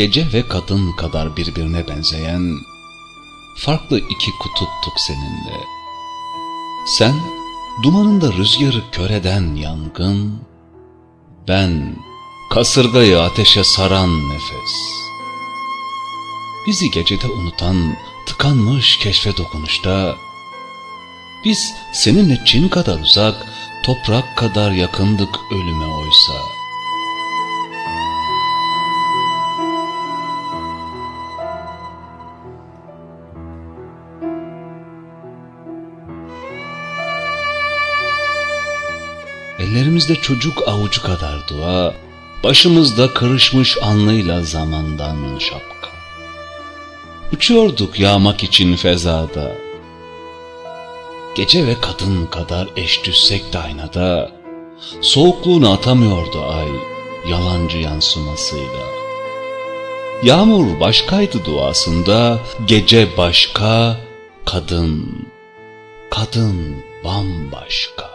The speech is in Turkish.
gece ve kadın kadar birbirine benzeyen farklı iki kutuptuk seninle. Sen dumanında rüzgarı kör eden yangın, ben kasırgayı ateşe saran nefes. Bizi gecede unutan tıkanmış keşfe dokunuşta, biz seninle Çin kadar uzak, toprak kadar yakındık ölüme oysa. Ellerimizde çocuk avucu kadar dua, başımızda kırışmış anlıyla zamandan şapka. Uçuyorduk yağmak için fezada. Gece ve kadın kadar eş düşsek de aynada, soğukluğunu atamıyordu ay yalancı yansımasıyla. Yağmur başkaydı duasında, gece başka, kadın, kadın bambaşka.